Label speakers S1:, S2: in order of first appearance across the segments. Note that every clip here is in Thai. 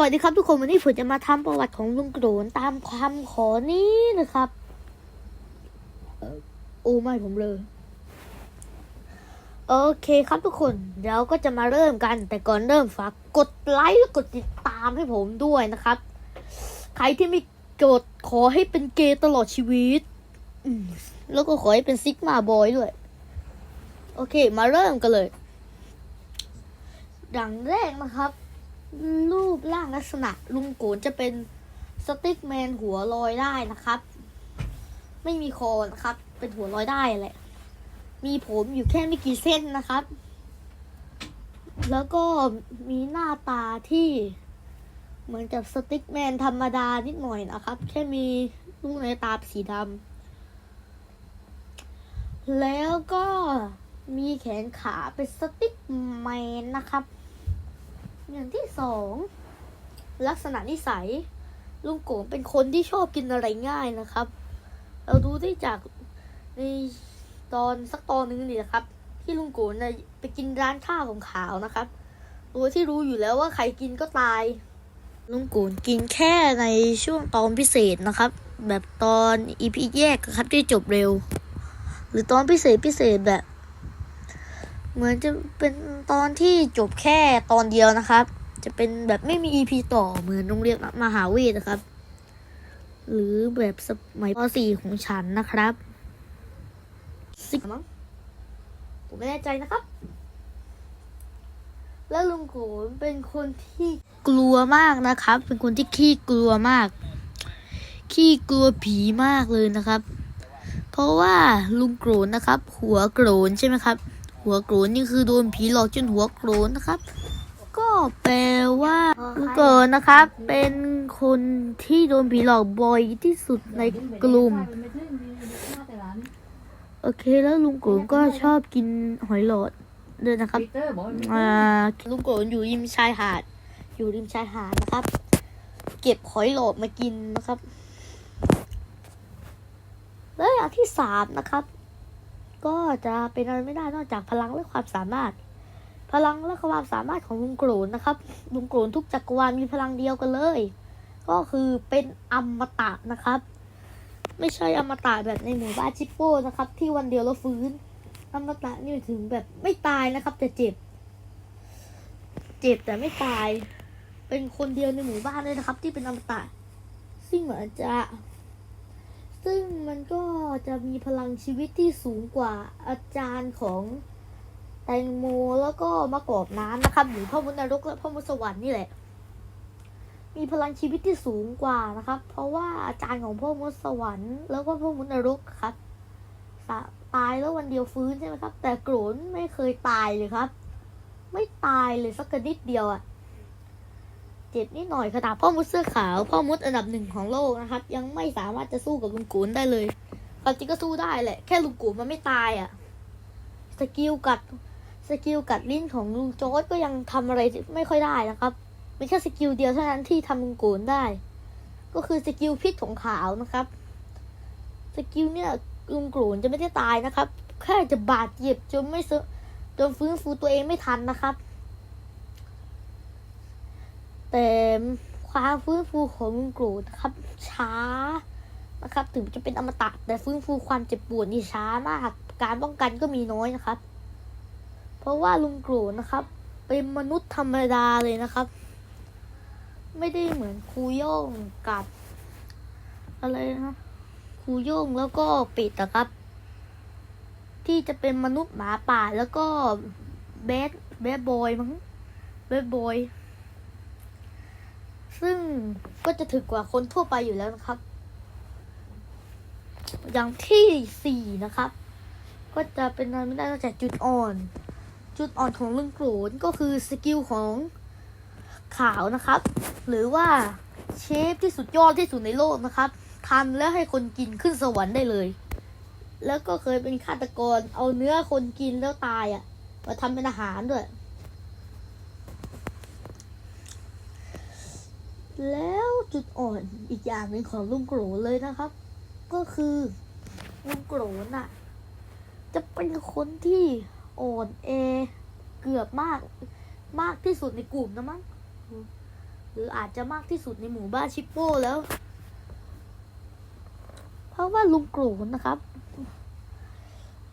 S1: วัสดีครับทุกคนวันนี้ผมจะมาทำประวัติของลุงโกรนตามความขอนี้นะครับโอ้ไม่ผมเลย โอเคครับทุกคนเดี๋ยวก็จะมาเริ่มกัน แต่ก่อนเริ่มฝากกดไลค์และกดติดตามให้ผมด้วยนะครับ ใครที่ไม่กดขอให้เป็นเกย์ตลอดชีวิตแล้วก็ขอให้เป็นซิกมาบอยด้วย โอเค มาเริ่มกันเลยอย่างแรกนะครับ รูปร่างลักษณะลุงโกนจะเป็นสติ๊กแมนหัวลอยได้นะครับ ไม่มีคอนะครับ เป็นหัวลอยได้แหละ มีผมอยู่แค่ไม่กี่เส้นนะครับ แล้วก็มีหน้าตาที่เหมือนกับสติ๊กแมนธรรมดานิดหน่อยนะครับ แค่มีลูกในตาสีดำแล้วก็มีแขนขาเป็นสติ๊กแมนนะครับ อย่างที่สองลักษณะนิสัย ลุงโกงเป็นคนที่ชอบกินอะไรง่ายนะครับ เราดูได้จากในตอนสักตอนหนึ่งนี่นะครับ ที่ลุงโกนน่ะไปกินร้านข้าวของขาวนะครับโดยที่รู้อยู่แล้วว่าใครกินก็ตาย ลุงโกนกินแค่ในช่วงตอนพิเศษนะครับ แบบตอนอีพีแยกครับที่จบเร็ว หรือตอนพิเศษพิเศษแบบ เหมือนจะเป็นตอนที่จบแค่ตอนเดียวนะครับ จะเป็นแบบไม่มี EP ต่อเหมือนโรงเรียนมหาวิทยาลัยนะครับ หรือแบบสมัยป .4 ของฉันนะครับสิมั้งผมไม่แน่ใจนะครับ แล้วลุงโขนเป็นคนที่กลัวมากนะครับ เป็นคนที่ขี้กลัวมาก ขี้กลัวผีมากเลยนะครับ เพราะว่าลุงโกรนนะครับ หัวโกรนใช่ไหมครับ หัวโกรนนี่คือโดนผีหลอกจนหัวโกรนนะครับ ก็แปลว่าลุงโกรนนะครับ เป็นคนที่โดนผีหลอกบ่อยที่สุดในกลุ่ม โอเคแล้วลุงโกรนก็ชอบกินหอยหลอดด้วยนะครับอ่าลุงโกรนอยู่ริมชายหาด อยู่ริมชายหาดนะครับ เก็บหอยหลอดมากินนะครับ แล้วอย่างที่สามนะครับ ก็จะเป็นอะไรไม่ได้นอกจากพลังและความสามารถ พลังและความสามารถของลุงโกรนนะครับลุงโกรนทุกจักรวาลมีพลังเดียวกันเลย ก็คือเป็นอมตะนะครับ ไม่ใช่อมตะแบบในหมู่บ้านชิปโป้นะครับ ที่วันเดียวแล้วฟื้นอมตะนี่ถึงแบบไม่ตายนะครับ แต่เจ็บ เจ็บแต่ไม่ตาย เป็นคนเดียวในหมู่บ้านเลยนะครับ ที่เป็นอมตะซึ่งเหมือนจะ ซึ่งมันก็จะมีพลังชีวิตที่สูงกว่าอาจารย์ของแตงโมแล้วก็มะกอกน้ำนะครับหรือพ่อมุนรกและพ่อมุสวรรค์นี่แหละ มีพลังชีวิตที่สูงกว่านะครับ เพราะว่าอาจารย์ของพ่อมุสวรรค์แล้วก็พ่อมุนรกครับสตายแล้ววันเดียวฟื้นใช่ไหมครับ แต่โกรนไม่เคยตายเลยครับ ไม่ตายเลยสักนิดเดียวอะ เจ็บนิดหน่อยขนาดพ่อมุดเสื้อขาว พ่อมุดอันดับหนึ่งของโลกนะครับ ยังไม่สามารถจะสู้กับลุงกูนได้เลยความจริงก็สู้ได้แหละ แค่ลุงกูนมันไม่ตายอะสกิลกัดสกิลกัดลิ้นของลุงโจ๊ดก็ยังทำอะไรไม่ค่อยได้นะครับเป็นแค่สกิลเดียวเท่านั้นที่ทำลุงกูนได้ ก็คือสกิลพิษของขาวนะครับสกิลเนี่ยลุงกูนจะไม่ได้ตายนะครับ แค่จะบาดเจ็บจนไม่จนฟื้นฟูตัวเองไม่ทันนะครับ แต่ความฟื้นฟูของลุงโกรธนะครับ ช้านะครับ ถึงจะเป็นอมตะแต่ฟื้นฟูความเจ็บปวดนี่ช้ามาก การป้องกันก็มีน้อยนะครับ เพราะว่าลุงโกรธนะครับ เป็นมนุษย์ธรรมดาเลยนะครับ ไม่ได้เหมือนครูโย่งกับ อะไรนะครูโย่งแล้วก็ป็ดนะครับ ที่จะเป็นมนุษย์หมาป่าแล้วก็แบดแบดบอยมั้งแบดบอย ซึ่งก็จะถึกกว่าคนทั่วไปอยู่แล้วนะครับ อย่างที่สี่นะครับ ก็จะเป็นอะไรไม่ได้นอกจากจุดอ่อน จุดอ่อนของลุงโกรนก็คือสกิลของขาวนะครับ หรือว่าเชฟที่สุดยอดที่สุดในโลกนะครับทำแล้วให้คนกินขึ้นสวรรค์ได้เลย แล้วก็เคยเป็นฆาตกรเอาเนื้อคนกินแล้วตายอะ่ะมาทำเป็นอาหารด้วย แล้วจุดอ่อนอีกอย่างหนึ่งของลุงโกรเลยนะครับ ก็คือลุงโกรน่ะ จะเป็นคนที่อ่อนแอเกือบมากมากที่สุดในกลุ่มนะมั้งหรืออาจจะมากที่สุดในหมู่บ้านชิปโป้แล้ว เพราะว่าลุงโกรนนะครับ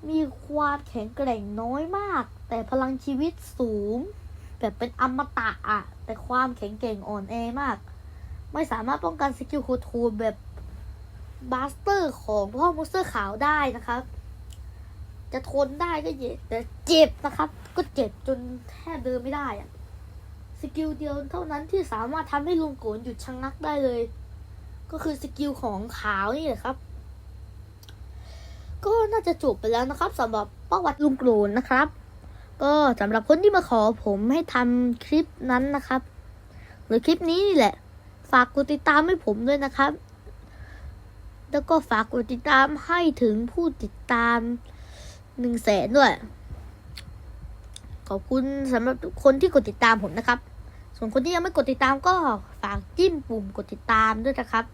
S1: มีความแข็งแกร่งน้อยมาก แต่พลังชีวิตสูง แบบเป็นอมตะอะแต่ความแข็งแกร่งอ่อนแอมาก ไม่สามารถป้องกันสกิลโคทูนแบบบาสเตอร์ของพ่อมอนสเตอร์ขาวได้นะครับ จะทนได้ก็เจ็บแต่เจ็บนะครับ ก็เจ็บจนแทบเดินไม่ได้อะสกิลเดียวเท่านั้นที่สามารถทำให้ลุงโกนหยุดชะงงักได้เลย ก็คือสกิลของขาวนี่แหละครับ ก็น่าจะจบไปแล้วนะครับสำหรับประวัติลุงโกนนะครับ ก็สำหรับคนที่มาขอผมให้ทำคลิปนั้นนะครับ หรือคลิปนี้นี่แหละ ฝากกดติดตามให้ผมด้วยนะครับ แล้วก็ฝากกดติดตามให้ถึงผู้ติดตามหนึ่งแสนด้วย ขอบคุณสำหรับทุกคนที่กดติดตามผมนะครับ ส่วนคนที่ยังไม่กดติดตามก็ฝากจิ้มปุ่มกดติดตามด้วยนะครับ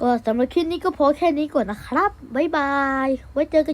S1: ก็สำหรับคลิปนี้ก็พอแค่นี้ก่อนนะครับ บ๊ายบาย ไว้เจอกัน